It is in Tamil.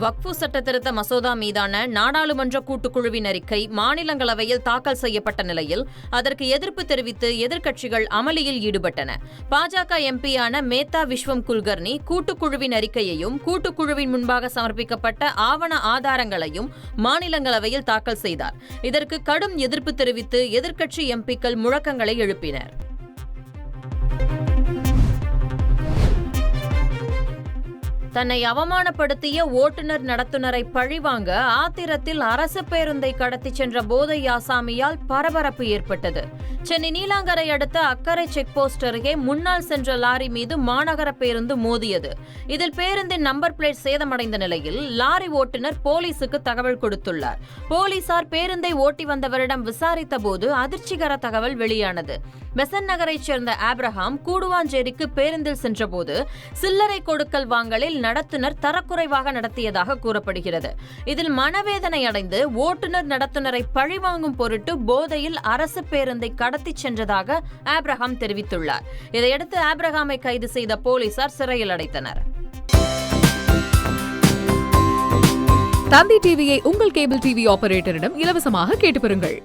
வக்ஃபு சட்டத்திருத்த மசோதா மீதான நாடாளுமன்ற கூட்டுக்குழுவின் அறிக்கை மாநிலங்களவையில் தாக்கல் செய்யப்பட்ட நிலையில் அதற்கு எதிர்ப்பு தெரிவித்து எதிர்க்கட்சிகள் அமளியில் ஈடுபட்டன. பாஜக எம்பியான மேத்தா விஸ்வம் குல்கர்னி கூட்டுக்குழுவின் அறிக்கையையும் கூட்டுக்குழுவின் முன்பாக சமர்ப்பிக்கப்பட்ட ஆவண ஆதாரங்களையும் மாநிலங்களவையில் தாக்கல் செய்தார். இதற்கு கடும் எதிர்ப்பு தெரிவித்து எதிர்க்கட்சி எம்பிக்கள் முழக்கங்களை எழுப்பினர். தன்னை அவமானப்படுத்திய ஓட்டுநர் நடத்துனரை பழிவாங்க ஆத்திரத்தில் அரசு பேருந்தை கடத்திச் சென்ற போதை ஆசாமியால் பரபரப்பு ஏற்பட்டது. சென்னை நீலாங்கரை அடுத்த அக்கரை செக் போஸ்ட் அருகே முன்னால் சென்ற லாரி மீது மாநகர பேருந்து மோதியது. இதில் பேருந்தின் நம்பர் பிளேட் சேதமடைந்த நிலையில் லாரி ஓட்டுநர் போலீசுக்கு தகவல் கொடுத்துள்ளார். போலீசார் பேருந்தை ஓட்டி வந்தவரிடம் விசாரித்த போது அதிர்ச்சிகர தகவல் வெளியானது. பெசன் நகரைச் சேர்ந்த ஆப்ரஹாம் கூடுவாஞ்சேரிக்கு பேருந்தில் சென்றபோது சில்லறை கொடுக்கல் வாங்கலில் நடத்துனர் தரக்குறைவாக நடத்தியதாக கூறப்படுகிறது. இதில் மனவேதனை அடைந்து ஓட்டுநர் நடத்துனரை பழிவாங்கும் பொருட்டு போதையில் அரசு பேருந்தை கடத்தி சென்றதாக ஆப்ரஹாம் தெரிவித்துள்ளார். இதையடுத்து ஆப்ரஹாமை கைது செய்த போலீசார் சிறையில் அடைத்தனர். தந்தி டிவியை உங்கள் கேபிள் டிவி ஆபரேட்டரிடம் இலவசமாக கேட்டு பெறுங்கள்.